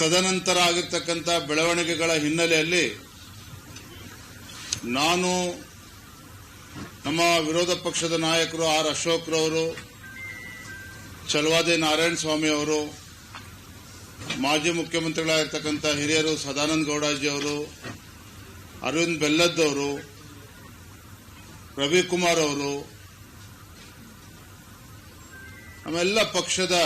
ತದನಂತರ ಆಗಿರ್ತಕ್ಕಂಥ ಬೆಳವಣಿಗೆಗಳ ಹಿನ್ನೆಲೆಯಲ್ಲಿ ನಾನು ನಮ್ಮ ವಿರೋಧ ಪಕ್ಷದ ನಾಯಕರು ಆರ್ ಅಶೋಕ್ರವರು ಚಲವಾದಿ ನಾರಾಯಣ ಸ್ವಾಮಿ ಅವರು, ಮಾಜಿ ಮುಖ್ಯಮಂತ್ರಿಗಳಾಗಿರ್ತಕ್ಕಂಥ ಹಿರಿಯರು ಸದಾನಂದ ಗೌಡಾಜಿ ಅವರು, ಅರವಿಂದ್ ಬೆಲ್ಲದ್ ಅವರು, ರವಿಕುಮಾರ್ ಅವರು ನಮ್ಮೆಲ್ಲ ಪಕ್ಷದ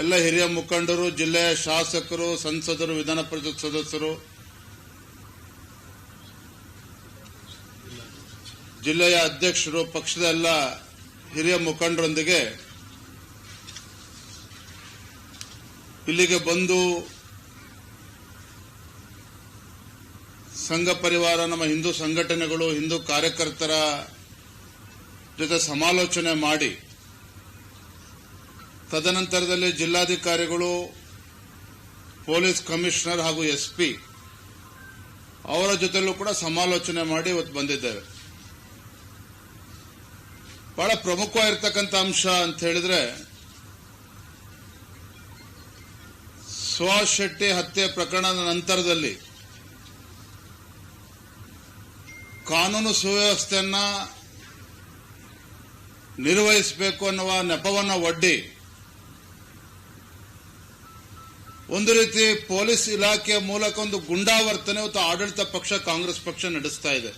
ಎಲ್ಲ ಹಿರಿಯ ಮುಖಂಡರು ಜಿಲ್ಲೆಯ ಶಾಸಕರು, ಸಂಸದರು, ವಿಧಾನ ಪರಿಷತ್ ಸದಸ್ಯರು, ಜಿಲ್ಲೆಯ ಅಧ್ಯಕ್ಷರು, ಪಕ್ಷದ ಎಲ್ಲ ಹಿರಿಯ ಮುಖಂಡರೊಂದಿಗೆ ಇಲ್ಲಿಗೆ ಬಂದು ಸಂಘ ಪರಿವಾರ, ನಮ್ಮ ಹಿಂದೂ ಸಂಘಟನೆಗಳು, ಹಿಂದೂ ಕಾರ್ಯಕರ್ತರ ಜೊತೆ ಸಮಾಲೋಚನೆ ಮಾಡಿ ತದನಂತರದಲ್ಲಿ ಜಿಲ್ಲಾಧಿಕಾರಿಗಳು, ಪೊಲೀಸ್ ಕಮಿಷನರ್ ಹಾಗೂ ಎಸ್ಪಿ ಅವರ ಜೊತೆಲೂ ಕೂಡ ಸಮಾಲೋಚನೆ ಮಾಡಿ ಇವತ್ತು ಬಂದಿದ್ದೇವೆ. ಬಹಳ ಪ್ರಮುಖವಾಗಿರ್ತಕ್ಕಂಥ ಅಂಶ ಅಂತ ಹೇಳಿದ್ರೆ ಸುಹಾಸ್ ಶೆಟ್ಟಿ ಹತ್ಯೆ ಪ್ರಕರಣದ ನಂತರದಲ್ಲಿ ಕಾನೂನು ಸುವ್ಯವಸ್ಥೆಯನ್ನ ನಿರ್ವಹಿಸಬೇಕು ಅನ್ನುವ ನೆಪವನ್ನು ಒಡ್ಡಿ ಒಂದು ರೀತಿ ಪೊಲೀಸ್ ಇಲಾಖೆಯ ಮೂಲಕ ಒಂದು ಗುಂಡಾವರ್ತನೆ ಮತ್ತು ಆಡಳಿತ ಪಕ್ಷ, ಕಾಂಗ್ರೆಸ್ ಪಕ್ಷ ನಡೆಸ್ತಾ ಇದೆ.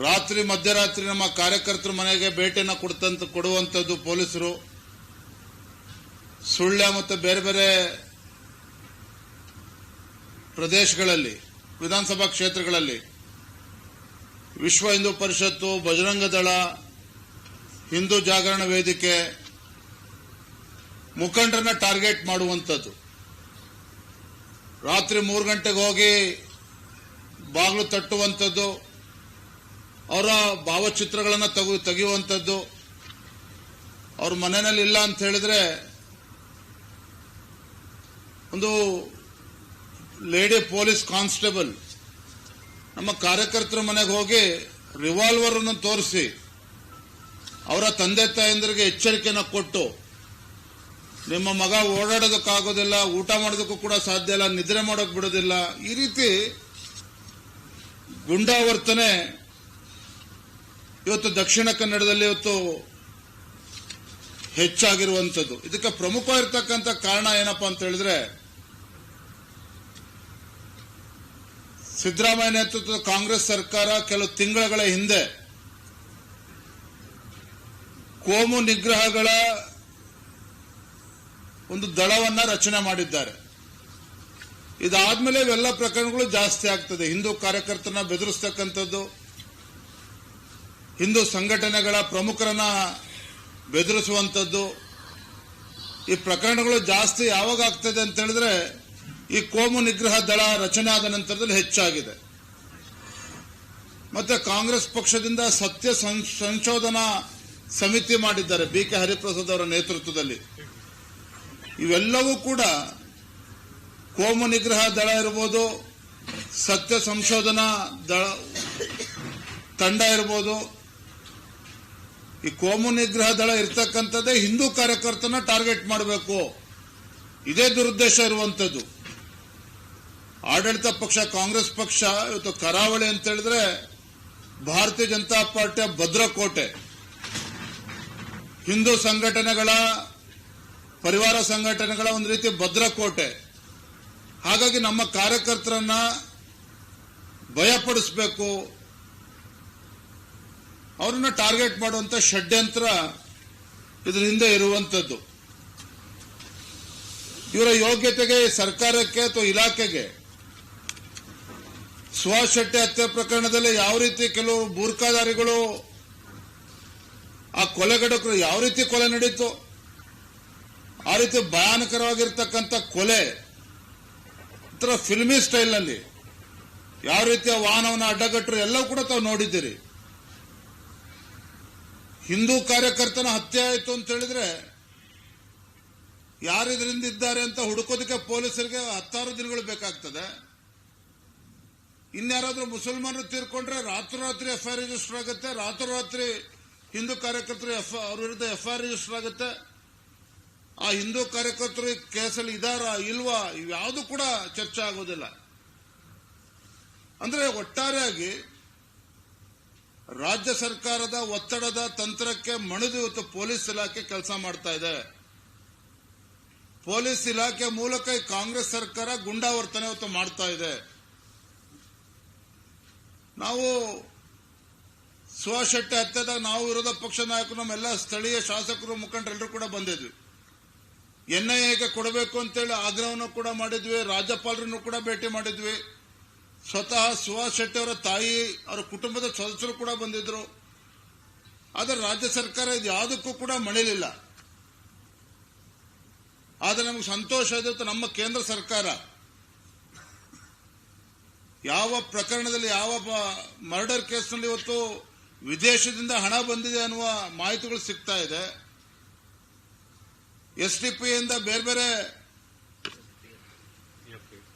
ರಾತ್ರಿ, ಮಧ್ಯರಾತ್ರಿ ನಮ್ಮ ಕಾರ್ಯಕರ್ತರ ಮನೆಗೆ ಭೇಟಿಯನ್ನು ಕೊಡ್ತಂತ, ಕೊಡುವಂತದ್ದು ಪೊಲೀಸರು. ಸುಳ್ಯ ಮತ್ತು ಬೇರೆ ಬೇರೆ ಪ್ರದೇಶಗಳಲ್ಲಿ, ವಿಧಾನಸಭಾ ಕ್ಷೇತ್ರಗಳಲ್ಲಿ, ವಿಶ್ವ ಹಿಂದೂ ಪರಿಷತ್ತು ಬಜರಂಗ ದಳ, ಹಿಂದೂ ಜಾಗರಣ ವೇದಿಕೆ ಮುಖಂಡರನ್ನ ಟಾರ್ಗೆಟ್ ಮಾಡುವಂಥದ್ದು. ರಾತ್ರಿ ಮೂರು ಗಂಟೆಗೆ ಹೋಗಿ ಬಾಗಿಲು ತಟ್ಟುವಂಥದ್ದು, ಅವರ ಭಾವಚಿತ್ರಗಳನ್ನು ತೆಗು, ತೆಗೆಯುವಂಥದ್ದು. ಅವ್ರ ಮನೆಯಲ್ಲಿ ಇಲ್ಲ ಅಂತ ಹೇಳಿದ್ರೆ ಒಂದು ಲೇಡಿ ಪೊಲೀಸ್ ಕಾನ್ಸ್ಟೇಬಲ್, ನಮ್ಮ ಕಾರ್ಯಕರ್ತರ ಮನೆಗೆ ಹೋಗಿ ರಿವಾಲ್ವರ್ ಅನ್ನು ತೋರಿಸಿ, ಅವರ ತಂದೆ ತಾಯಂದರಿಗೆ ಎಚ್ಚರಿಕೆಯನ್ನು ಕೊಟ್ಟು ನಿಮ್ಮ ಮಗ ಓಡಾಡೋದಕ್ಕಾಗೋದಿಲ್ಲ, ಊಟ ಮಾಡೋದಕ್ಕೂ ಕೂಡ ಸಾಧ್ಯ ಇಲ್ಲ, ನಿದ್ರೆ ಮಾಡೋಕ್ ಬಿಡೋದಿಲ್ಲ. ಈ ರೀತಿ ಗುಂಡಾವರ್ತನೆ ಇವತ್ತು ದಕ್ಷಿಣ ಕನ್ನಡದಲ್ಲಿ ಇವತ್ತು ಹೆಚ್ಚಾಗಿರುವಂಥದ್ದು. ಇದಕ್ಕೆ ಪ್ರಮುಖವಾಗಿರ್ತಕ್ಕಂಥ ಕಾರಣ ಏನಪ್ಪಾ ಅಂತ ಹೇಳಿದ್ರೆ, ಸಿದ್ದರಾಮಯ್ಯ ನೇತೃತ್ವದ ಕಾಂಗ್ರೆಸ್ ಸರ್ಕಾರ ಕೆಲವು ತಿಂಗಳ ಹಿಂದೆ ಕೋಮು ನಿಗ್ರಹಗಳ ಒಂದು ದಳವನ್ನ ರಚನೆ ಮಾಡಿದ್ದಾರೆ. ಇದಾದ್ಮೇಲೆ ಇವೆಲ್ಲ ಪ್ರಕರಣಗಳು ಜಾಸ್ತಿ ಆಗ್ತದೆ. ಹಿಂದೂ ಕಾರ್ಯಕರ್ತರನ್ನ ಬೆದರಿಸ್ತಕ್ಕಂಥದ್ದು, ಹಿಂದೂ ಸಂಘಟನೆಗಳ ಪ್ರಮುಖರನ್ನ ಬೆದರಿಸುವಂಥದ್ದು, ಈ ಪ್ರಕರಣಗಳು ಜಾಸ್ತಿ ಯಾವಾಗ ಆಗ್ತದೆ ಅಂತ ಹೇಳಿದ್ರೆ, ಈ ಕೋಮು ನಿಗ್ರಹ ದಳ ರಚನೆ ಆದ ನಂತರದಲ್ಲಿ ಹೆಚ್ಚಾಗಿದೆ. ಮತ್ತೆ ಕಾಂಗ್ರೆಸ್ ಪಕ್ಷದಿಂದ ಸತ್ಯ ಸಂಶೋಧನಾ ಸಮಿತಿ ಮಾಡಿದ್ದಾರೆ. ಬಿ ಕೆ ಹರಿಪ್ರಸಾದ್ ಅವರ ನೇತೃತ್ವದಲ್ಲಿ. ಇವೆಲ್ಲವೂ ಕೂಡ ಕೋಮು ನಿಗ್ರಹ ದಳ ಇರ್ಬೋದು, ಸತ್ಯ ಸಂಶೋಧನಾ ದಳ ತಂಡ ಇರ್ಬೋದು. ಈ ಕೋಮು ನಿಗ್ರಹ ದಳ ಇರತಕ್ಕಂಥದ್ದೇ ಹಿಂದೂ ಕಾರ್ಯಕರ್ತನ ಟಾರ್ಗೆಟ್ ಮಾಡಬೇಕು. ಇದೇ ದುರುದ್ದೇಶ ಇರುವಂಥದ್ದು. ಆಡಳಿತ ಪಕ್ಷ, ಕಾಂಗ್ರೆಸ್ ಪಕ್ಷ, ಇವತ್ತು ಕರಾವಳಿ ಅಂತ ಹೇಳಿದ್ರೆ ಭಾರತೀಯ ಜನತಾ ಪಾರ್ಟಿಯ ಭದ್ರಕೋಟೆ. ಹಿಂದೂ ಸಂಘಟನೆಗಳ ಪರಿವಾರ ಸಂಘಟನೆಗಳ ಒಂದು ರೀತಿ ಭದ್ರಕೋಟೆ. ಹಾಗಾಗಿ ನಮ್ಮ ಕಾರ್ಯಕರ್ತರನ್ನ ಭಯಪಡಿಸಬೇಕು. ಅವರನ್ನ ಟಾರ್ಗೆಟ್ ಮಾಡುವಂತ ಷಡ್ಯಂತ್ರ ಇದರ ಹಿಂದೆ ಇರುವಂತದ್ದು. ಇವರ ಯೋಗ್ಯತೆಗೆ, ಸರ್ಕಾರಕ್ಕೆ ಅಥವಾ ಇಲಾಖೆಗೆ ಶೆಟ್ಟಿ ಹತ್ಯೆ ಪ್ರಕರಣದಲ್ಲಿ ಯಾವ ರೀತಿ ಕೆಲವು ಬೂರ್ಖಾದಾರಿಗಳು ಆ ಕೊಲೆಗಡಕರು ಯಾವ ರೀತಿ ಕೊಲೆ ನಡೀತು? ಆ ರೀತಿ ಭಯಾನಕರವಾಗಿರ್ತಕ್ಕಂಥ ಕೊಲೆ ಒಂಥರ ಫಿಲ್ಮಿ ಸ್ಟೈಲ್ನಲ್ಲಿ ಯಾವ ರೀತಿಯ ವಾಹನವನ್ನು ಅಡ್ಡಗಟ್ಟರು ಎಲ್ಲವೂ ಕೂಡ ತಾವು ನೋಡಿದ್ದೀರಿ. ಹಿಂದೂ ಕಾರ್ಯಕರ್ತನ ಹತ್ಯೆ ಆಯಿತು ಅಂತ ಹೇಳಿದ್ರೆ ಯಾರು ಇದರಿಂದ ಇದ್ದಾರೆ ಅಂತ ಹುಡುಕೋದಕ್ಕೆ ಪೊಲೀಸರಿಗೆ ಹತ್ತಾರು ದಿನಗಳು ಬೇಕಾಗ್ತದೆ. ಇನ್ಯಾರಾದರೂ ಮುಸಲ್ಮಾನರು ತೀರ್ಕೊಂಡ್ರೆ ರಾತ್ರೋರಾತ್ರಿ ಎಫ್ಐಆರ್ ರಿಜಿಸ್ಟರ್ ಆಗುತ್ತೆ. ರಾತ್ರೋರಾತ್ರಿ ಹಿಂದೂ ಕಾರ್ಯಕರ್ತರು ಎಫ್ ಅವ್ರ ವಿರುದ್ಧ ಎಫ್ಐಆರ್ ಆರ್ ರಿಜಿಸ್ಟರ್ ಆಗುತ್ತೆ. ಆ ಹಿಂದೂ ಕಾರ್ಯಕರ್ತರು ಕೇಸಲ್ಲಿ ಇದಾರ ಇಲ್ವಾ? ಇವ್ಯಾವುದು ಕೂಡ ಚರ್ಚೆ ಆಗೋದಿಲ್ಲ. ಅಂದ್ರೆ ಒಟ್ಟಾರೆಯಾಗಿ ರಾಜ್ಯ ಸರ್ಕಾರದ ಒತ್ತಡದ ತಂತ್ರಕ್ಕೆ ಮಣಿದು ಇವತ್ತು ಪೊಲೀಸ್ ಇಲಾಖೆ ಕೆಲಸ ಮಾಡ್ತಾ ಇದೆ. ಪೊಲೀಸ್ ಇಲಾಖೆ ಮೂಲಕ ಕಾಂಗ್ರೆಸ್ ಸರ್ಕಾರ ಗುಂಡಾವರ್ತನೆ ಇವತ್ತು ಮಾಡ್ತಾ ಇದೆ. ನಾವು ಸುಭಾಷ್ ಶೆಟ್ಟಿ ನಾವು ವಿರೋಧ ಪಕ್ಷ ನಾಯಕರು ನಮ್ಮೆಲ್ಲ ಸ್ಥಳೀಯ ಶಾಸಕರು, ಮುಖಂಡರೆಲ್ಲರೂ ಕೂಡ ಬಂದಿದ್ವಿ. ಎನ್ಐಎಗೆ ಕೊಡಬೇಕು ಅಂತೇಳಿ ಆಗ್ರಹವನ್ನು ಕೂಡ ಮಾಡಿದ್ವಿ, ರಾಜ್ಯಪಾಲರನ್ನು ಕೂಡ ಭೇಟಿ ಮಾಡಿದ್ವಿ. ಸ್ವತಃ ಸುಭಾಷ್ ಶೆಟ್ಟಿ ಅವರ ತಾಯಿ, ಅವರ ಕುಟುಂಬದ ಸದಸ್ಯರು ಕೂಡ ಬಂದಿದ್ರು. ಆದರೆ ರಾಜ್ಯ ಸರ್ಕಾರ ಇದು ಯಾವುದಕ್ಕೂ ಕೂಡ ಮಣಿಲಿಲ್ಲ. ಆದರೆ ನಮಗೆ ಸಂತೋಷ ಇದ್ದು ನಮ್ಮ ಕೇಂದ್ರ ಸರ್ಕಾರ ಯಾವ ಪ್ರಕರಣದಲ್ಲಿ, ಯಾವ ಮರ್ಡರ್ ಕೇಸ್ನಲ್ಲಿ ಇವತ್ತು ವಿದೇಶದಿಂದ ಹಣ ಬಂದಿದೆ ಅನ್ನುವ ಮಾಹಿತಿಗಳು ಸಿಗ್ತಾ ಇದೆ. ಎಸ್ ಡಿ ಪಿ ಇಂದ ಬೇರೆ ಬೇರೆ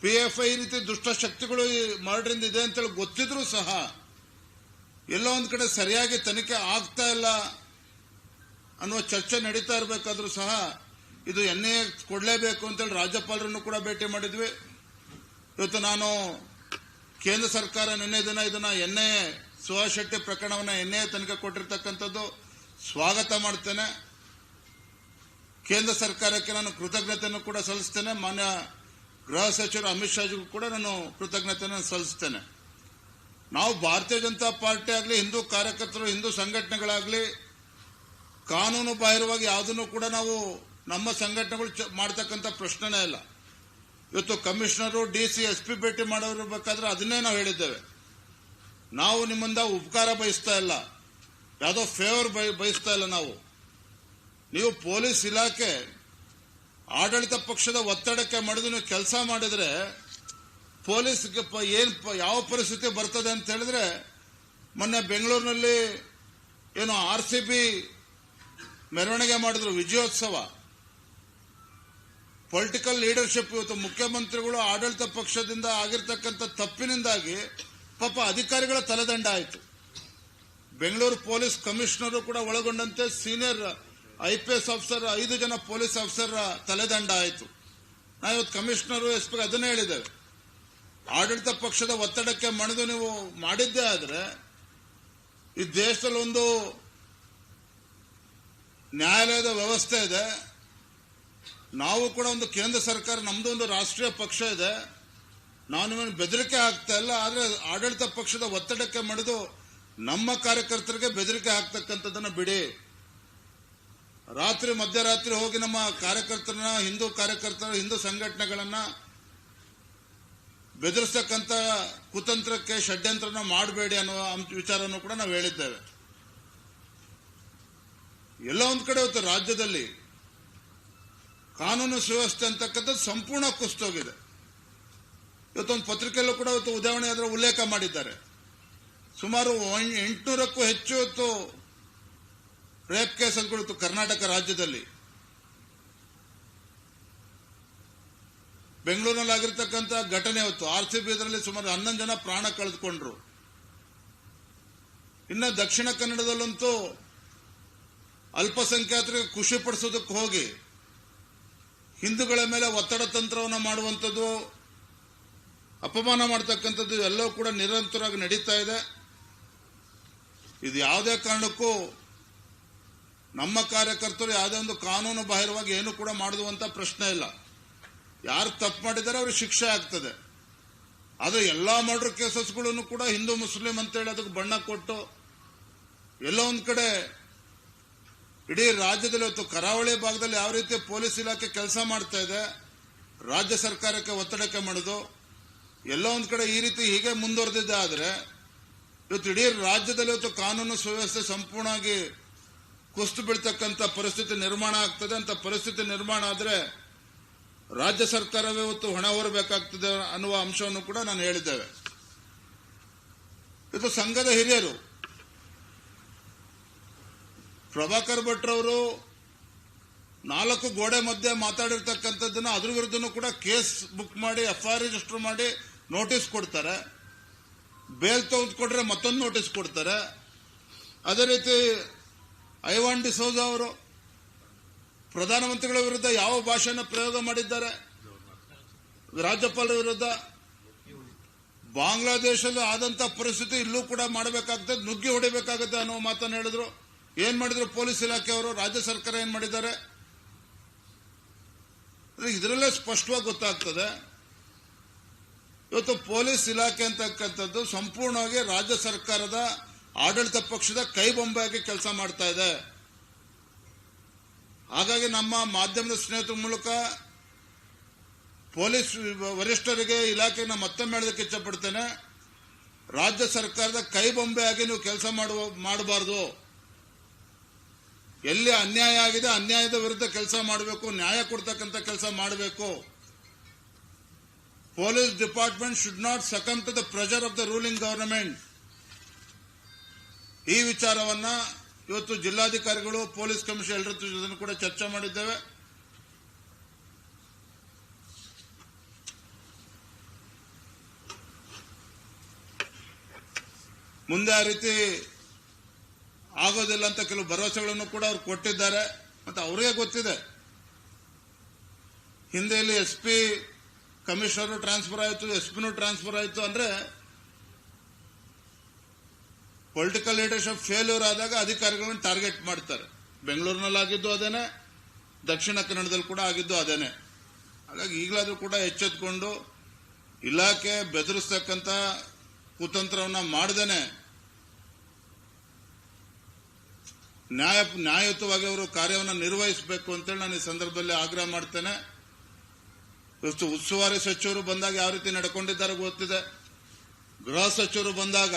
ಪಿ ಎಫ್ ಐ ರೀತಿ ದುಷ್ಟ ಶಕ್ತಿಗಳು ಈ ಮರ್ಡರಿಂದ ಇದೆ ಅಂತೇಳಿ ಗೊತ್ತಿದ್ರು ಸಹ ಎಲ್ಲೋ ಒಂದ್ ಕಡೆ ಸರಿಯಾಗಿ ತನಿಖೆ ಆಗ್ತಾ ಇಲ್ಲ ಅನ್ನುವ ಚರ್ಚೆ ನಡೀತಾ ಇರಬೇಕಾದ್ರೂ ಸಹ ಇದು ಎನ್ ಎ ಕೊಡಲೇಬೇಕು ಅಂತೇಳಿ ರಾಜ್ಯಪಾಲರನ್ನು ಕೂಡ ಭೇಟಿ ಮಾಡಿದ್ವಿ. ಇವತ್ತು ನಾನು ಕೇಂದ್ರ ಸರ್ಕಾರ ನಿನ್ನೆ ದಿನ ಇದನ್ನ ಎನ್ ಐ ಸುಹಾಸ್ ಶೆಟ್ಟಿ ಪ್ರಕರಣವನ್ನ ಎನ್ ತನಿಖೆ ಕೊಟ್ಟಿರ್ತಕ್ಕಂಥದ್ದು ಸ್ವಾಗತ ಮಾಡ್ತೇನೆ. ಕೇಂದ್ರ ಸರ್ಕಾರಕ್ಕೆ ನಾನು ಕೃತಜ್ಞತೆಯನ್ನು ಕೂಡ ಸಲ್ಲಿಸ್ತೇನೆ. ಮಾನ್ಯ ಗೃಹ ಸಚಿವರು ಅಮಿತ್ ಶಾಜಿಗೂ ಕೂಡ ನಾನು ಕೃತಜ್ಞತೆಯನ್ನು ಸಲ್ಲಿಸ್ತೇನೆ. ನಾವು ಭಾರತೀಯ ಜನತಾ ಪಾರ್ಟಿ ಆಗಲಿ, ಹಿಂದೂ ಕಾರ್ಯಕರ್ತರು, ಹಿಂದೂ ಸಂಘಟನೆಗಳಾಗಲಿ, ಕಾನೂನು ಬಾಹಿರವಾಗಿ ಯಾವುದನ್ನು ಕೂಡ ನಾವು ನಮ್ಮ ಸಂಘಟನೆಗಳು ಮಾಡ್ತಕ್ಕಂಥ ಪ್ರಶ್ನೆನೇ ಇಲ್ಲ. ಇವತ್ತು commissioner, D C, S P ಭೇಟಿ ಮಾಡೋರ್ಬೇಕಾದ್ರೆ ಅದನ್ನೇ ನಾವು ಹೇಳಿದ್ದೇವೆ. ನಾವು ನಿಮ್ಮಿಂದ ಉಪಕಾರ ಬಯಸ್ತಾ ಇಲ್ಲ. ಯಾವುದೋ ಫೇವರ್ ಬಯಸ್ತಾ ಇಲ್ಲ ನಾವು. ನೀವು ಪೊಲೀಸ್ ಇಲಾಖೆ, ಆಡಳಿತ ಪಕ್ಷದ ಒತ್ತಡಕ್ಕೆ ಮಡಿದು ನೀವು ಕೆಲಸ ಮಾಡಿದ್ರೆ, ಪೊಲೀಸ್ಗೆ ಏನ್ ಯಾವ ಪರಿಸ್ಥಿತಿ ಬರ್ತದೆ ಅಂತ ಹೇಳಿದ್ರೆ, ಮೊನ್ನೆ ಬೆಂಗಳೂರಿನಲ್ಲಿ ಏನು ಆರ್ ಸಿ ಬಿ ಮೆರವಣಿಗೆ ಮಾಡಿದ್ರು ವಿಜಯೋತ್ಸವ. ಪೊಲಿಟಿಕಲ್ ಲೀಡರ್ಶಿಪ್ ಇವತ್ತು ಮುಖ್ಯಮಂತ್ರಿಗಳು ಆಡಳಿತ ಪಕ್ಷದಿಂದ ಆಗಿರ್ತಕ್ಕಂಥ ತಪ್ಪಿನಿಂದಾಗಿ ಪಾಪ ಅಧಿಕಾರಿಗಳ ತಲೆದಂಡ ಆಯಿತು. ಬೆಂಗಳೂರು ಪೊಲೀಸ್ ಕಮಿಷನರು ಕೂಡ ಒಳಗೊಂಡಂತೆ senior I P S officer, ಐದು ಜನ ಪೊಲೀಸ್ ಆಫೀಸರ್ ತಲೆದಂಡ ಆಯಿತು. ನಾವು ಇವತ್ತು ಕಮಿಷನರು, ಎಸ್ ಪಿ ಅದನ್ನೇ ಹೇಳಿದ್ದೇವೆ. ಆಡಳಿತ ಪಕ್ಷದ ಒತ್ತಡಕ್ಕೆ ಮಣಿದು ನೀವು ಮಾಡಿದ್ದೇ ಆದರೆ, ಈ ದೇಶದಲ್ಲಿ ಒಂದು ನ್ಯಾಯಾಲಯದ ವ್ಯವಸ್ಥೆ ಇದೆ. ನಾವು ಕೂಡ ಒಂದು ಕೇಂದ್ರ ಸರ್ಕಾರ, ನಮ್ದು ಒಂದು ರಾಷ್ಟ್ರೀಯ ಪಕ್ಷ ಇದೆ. ನಾನು ನಿಮ್ಮನ್ನು ಬೆದರಿಕೆ ಹಾಕ್ತಾ ಇಲ್ಲ, ಆದರೆ ಆಡಳಿತ ಪಕ್ಷದ ಒತ್ತಡಕ್ಕೆ ಮಣಿದು ನಮ್ಮ ಕಾರ್ಯಕರ್ತರಿಗೆ ಬೆದರಿಕೆ ಹಾಕ್ತಕ್ಕಂಥದ್ದನ್ನು ಬಿಡಿ. ರಾತ್ರಿ, ಮಧ್ಯರಾತ್ರಿ ಹೋಗಿ ನಮ್ಮ ಕಾರ್ಯಕರ್ತರನ್ನ, ಹಿಂದೂ ಕಾರ್ಯಕರ್ತರ, ಹಿಂದೂ ಸಂಘಟನೆಗಳನ್ನ ಬೆದರಿಸ್ತಕ್ಕಂಥ ಕುತಂತ್ರಕ್ಕೆ ಷಡ್ಯಂತ್ರನ ಮಾಡಬೇಡಿ ಅನ್ನುವ ವಿಚಾರವನ್ನು ಕೂಡ ನಾವು ಹೇಳಿದ್ದೇವೆ. ಎಲ್ಲ ಒಂದು ಕಡೆ ಇವತ್ತು ರಾಜ್ಯದಲ್ಲಿ ಕಾನೂನು ಸುವ್ಯವಸ್ಥೆ ಅಂತಕ್ಕಂಥದ್ದು ಸಂಪೂರ್ಣ ಕುಸ್ತೋಗಿದೆ ಇವತ್ತೊಂದು ಪತ್ರಿಕೆಯಲ್ಲೂ ಕೂಡ ಇವತ್ತು ಉದಾಹರಣೆ ಅದರ ಉಲ್ಲೇಖ ಮಾಡಿದ್ದಾರೆ. ಸುಮಾರು ಎಂಟುನೂರಕ್ಕೂ ಹೆಚ್ಚು ಇವತ್ತು ರೇಪ್ ಕೇಸ್ ಅಂದ್ಕೊಳ್ತು ಕರ್ನಾಟಕ ರಾಜ್ಯದಲ್ಲಿ. ಬೆಂಗಳೂರಿನಲ್ಲಿ ಆಗಿರ್ತಕ್ಕಂಥ ಘಟನೆ ಹೊತ್ತು ಆರ್ ಸಿ ಬಿ ಸುಮಾರು ಹನ್ನೊಂದು ಜನ ಪ್ರಾಣ ಕಳೆದುಕೊಂಡ್ರು. ಇನ್ನು ದಕ್ಷಿಣ ಕನ್ನಡದಲ್ಲಂತೂ ಅಲ್ಪಸಂಖ್ಯಾತರಿಗೆ ಖುಷಿ ಪಡಿಸೋದಕ್ಕೆ ಹೋಗಿ ಹಿಂದೂಗಳ ಮೇಲೆ ಒತ್ತಡ ತಂತ್ರವನ್ನು ಮಾಡುವಂಥದ್ದು, ಅಪಮಾನ ಮಾಡ್ತಕ್ಕಂಥದ್ದು ಎಲ್ಲವೂ ಕೂಡ ನಿರಂತರವಾಗಿ ನಡೀತಾ ಇದೆ. ಇದು ಯಾವುದೇ ಕಾರಣಕ್ಕೂ ನಮ್ಮ ಕಾರ್ಯಕರ್ತರು ಯಾವುದೇ ಒಂದು ಕಾನೂನು ಬಾಹಿರವಾಗಿ ಏನು ಕೂಡ ಮಾಡುವಂತ ಪ್ರಶ್ನೆ ಇಲ್ಲ. ಯಾರು ತಪ್ಪು ಮಾಡಿದ್ದಾರೆ ಅವ್ರಿಗೆ ಶಿಕ್ಷೆ ಆಗ್ತದೆ. ಅದು ಎಲ್ಲಾ ಮರ್ಡರ್ ಕೇಸಸ್ಗಳನ್ನು ಕೂಡ ಹಿಂದೂ, ಮುಸ್ಲಿಂ ಅಂತೇಳಿ ಅದಕ್ಕೆ ಬಣ್ಣ ಕೊಟ್ಟು ಎಲ್ಲೋ ಒಂದ್ ಕಡೆ ಇಡೀ ರಾಜ್ಯದಲ್ಲಿ ಇವತ್ತು ಕರಾವಳಿ ಭಾಗದಲ್ಲಿ ಯಾವ ರೀತಿ ಪೊಲೀಸ್ ಇಲಾಖೆ ಕೆಲಸ ಮಾಡ್ತಾ ಇದೆ, ರಾಜ್ಯ ಸರ್ಕಾರಕ್ಕೆ ಒತ್ತಡಕ್ಕೆ ಮಾಡಿದು ಎಲ್ಲ ಒಂದ್ ಕಡೆ ಈ ರೀತಿ ಹೀಗೆ ಮುಂದುವರೆದಿದ್ದೆ ಆದ್ರೆ ಇವತ್ತು ಇಡೀ ರಾಜ್ಯದಲ್ಲಿ ಇವತ್ತು ಕಾನೂನು ಸುವ್ಯವಸ್ಥೆ ಸಂಪೂರ್ಣವಾಗಿ ಕುಸ್ತು ಬೀಳ್ತಕ್ಕಂಥ ಪರಿಸ್ಥಿತಿ ನಿರ್ಮಾಣ ಆಗ್ತದೆ. ಅಂತ ಪರಿಸ್ಥಿತಿ ನಿರ್ಮಾಣ ಆದರೆ ರಾಜ್ಯ ಸರ್ಕಾರವೇ ಇವತ್ತು ಹಣ ಹೊರಬೇಕಾಗ್ತದೆ ಅನ್ನುವ ಅಂಶವನ್ನು ಕೂಡ ನಾನು ಹೇಳಿದ್ದೇವೆ. ಇದು ಸಂಘದ ಹಿರಿಯರು. ಪ್ರಭಾಕರ್ ಭಟ್ರವರು ನಾಲ್ಕು ಗೋಡೆ ಮಧ್ಯೆ ಮಾತಾಡಿರ್ತಕ್ಕಂಥದ್ದನ್ನ ಅದ್ರ ವಿರುದ್ಧನೂ ಕೂಡ ಕೇಸ್ ಬುಕ್ ಮಾಡಿ, ಎಫ್ಐಆರ್ ಆರ್ ರಿಜಿಸ್ಟರ್ ಮಾಡಿ ನೋಟಿಸ್ ಕೊಡ್ತಾರೆ. ಬೇಲ್ ತೆಗೆದುಕೊಟ್ರೆ ಮತ್ತೊಂದು ನೋಟಿಸ್ ಕೊಡ್ತಾರೆ. ಅದೇ ರೀತಿ ಐವಾನ್ ಡಿಸೋಜ ಅವರು ಪ್ರಧಾನಮಂತ್ರಿಗಳ ವಿರುದ್ಧ ಯಾವ ಭಾಷೆನ ಪ್ರಯೋಗ ಮಾಡಿದ್ದಾರೆ? ರಾಜ್ಯಪಾಲರ ವಿರುದ್ಧ? ಬಾಂಗ್ಲಾದೇಶದಲ್ಲಿ ಆದಂತಹ ಪರಿಸ್ಥಿತಿ ಇಲ್ಲೂ ಕೂಡ ಮಾಡಬೇಕಾಗ್ತದೆ, ನುಗ್ಗಿ ಹೊಡಿಬೇಕಾಗುತ್ತೆ ಅನ್ನೋ ಮಾತನ್ನು ಹೇಳಿದ್ರು. ಏನ್ ಮಾಡಿದ್ರು? ಪೊಲೀಸ್ ಇಲಾಖೆಯವರು ರಾಜ್ಯ ಸರ್ಕಾರ ಏನ್ ಮಾಡಿದ್ದಾರೆ? ಇದರಲ್ಲೇ ಸ್ಪಷ್ಟವಾಗಿ ಗೊತ್ತಾಗ್ತದೆ. ಇವತ್ತು ಪೊಲೀಸ್ ಇಲಾಖೆ ಅಂತಕ್ಕಂಥದ್ದು ಸಂಪೂರ್ಣವಾಗಿ ರಾಜ್ಯ ಸರ್ಕಾರದ ಆಡಳಿತ ಪಕ್ಷದ ಕೈಬೊಂಬೆಯಾಗಿ ಕೆಲಸ ಮಾಡ್ತಾ ಇದೆ. ಹಾಗಾಗಿ ನಮ್ಮ ಮಾಧ್ಯಮದ ಸ್ನೇಹಿತರ ಮೂಲಕ ಪೊಲೀಸ್ ವರಿಷ್ಠರಿಗೆ ಇಲಾಖೆನ ಮತ್ತೊಮ್ಮೆ ಹೇಳೋದಕ್ಕೆ ಇಚ್ಛಪಡ್ತೇನೆ. ರಾಜ್ಯ ಸರ್ಕಾರದ ಕೈಬೊಂಬೆಯಾಗಿ ನೀವು ಕೆಲಸ ಮಾಡುವ, ಮಾಡಬಾರ್ದು. ಎಲ್ಲಿ ಅನ್ಯಾಯ ಆಗಿದೆ, ಅನ್ಯಾಯದ ವಿರುದ್ಧ ಕೆಲಸ ಮಾಡಬೇಕು, ನ್ಯಾಯ ಕೊಡ್ತಕ್ಕಂಥ ಕೆಲಸ ಮಾಡಬೇಕು. Police department should not succumb to the pressure of the ruling government. ಈ ವಿಚಾರವನ್ನ ಇವತ್ತು ಜಿಲ್ಲಾಧಿಕಾರಿಗಳು, ಪೊಲೀಸ್ ಕಮಿಷನ್ ಎಲ್ಲರ ಜೊತೆ ಕೂಡ ಚರ್ಚೆ ಮಾಡಿದ್ದೇವೆ. ಮುಂದೆ ಆ ರೀತಿ ಆಗೋದಿಲ್ಲ ಅಂತ ಕೆಲವು ಭರವಸೆಗಳನ್ನು ಕೂಡ ಅವ್ರು ಕೊಟ್ಟಿದ್ದಾರೆ. ಮತ್ತೆ ಅವರಿಗೆ ಗೊತ್ತಿದೆ. ಹಿಂದೆಯಲ್ಲಿ ಎಸ್ಪಿ ಕಮಿಷನರ್ ಟ್ರಾನ್ಸ್ಫರ್ ಆಯಿತು, ಎಸ್ ಪಿನೂ ಟ್ರಾನ್ಸ್ಫರ್ ಆಯಿತು ಅಂದ್ರೆ ಪೊಲಿಟಿಕಲ್ ಲೀಡರ್ಶಿಪ್ ಫೇಲ್ಯೂರ್ ಆದಾಗ ಅಧಿಕಾರಿಗಳನ್ನು ಟಾರ್ಗೆಟ್ ಮಾಡ್ತಾರೆ. ಬೆಂಗಳೂರಿನಲ್ಲಿ ಆಗಿದ್ದು ಅದೇನೆ, ದಕ್ಷಿಣ ಕನ್ನಡದಲ್ಲಿ ಕೂಡ ಆಗಿದ್ದು ಅದೇನೆ. ಹಾಗಾಗಿ ಈಗಲಾದರೂ ಕೂಡ ಎಚ್ಚೆತ್ಕೊಂಡು ಇಲಾಖೆ ಬೆದರಿಸ್ತಕ್ಕಂಥ ಕುತಂತ್ರವನ್ನ ಮಾಡದೇನೆ. ನ್ಯಾಯ, ನ್ಯಾಯಯುತವಾಗಿ ಅವರು ಕಾರ್ಯವನ್ನು ನಿರ್ವಹಿಸಬೇಕು ಅಂತೇಳಿ ನಾನು ಈ ಸಂದರ್ಭದಲ್ಲಿ ಆಗ್ರಹ ಮಾಡ್ತೇನೆ. ಉಸ್ತುವಾರಿ ಸಚಿವರು ಬಂದಾಗ ಯಾವ ರೀತಿ ನಡ್ಕೊಂಡಿದ್ದಾರೆ ಗೊತ್ತಿದೆ. ಗೃಹ ಸಚಿವರು ಬಂದಾಗ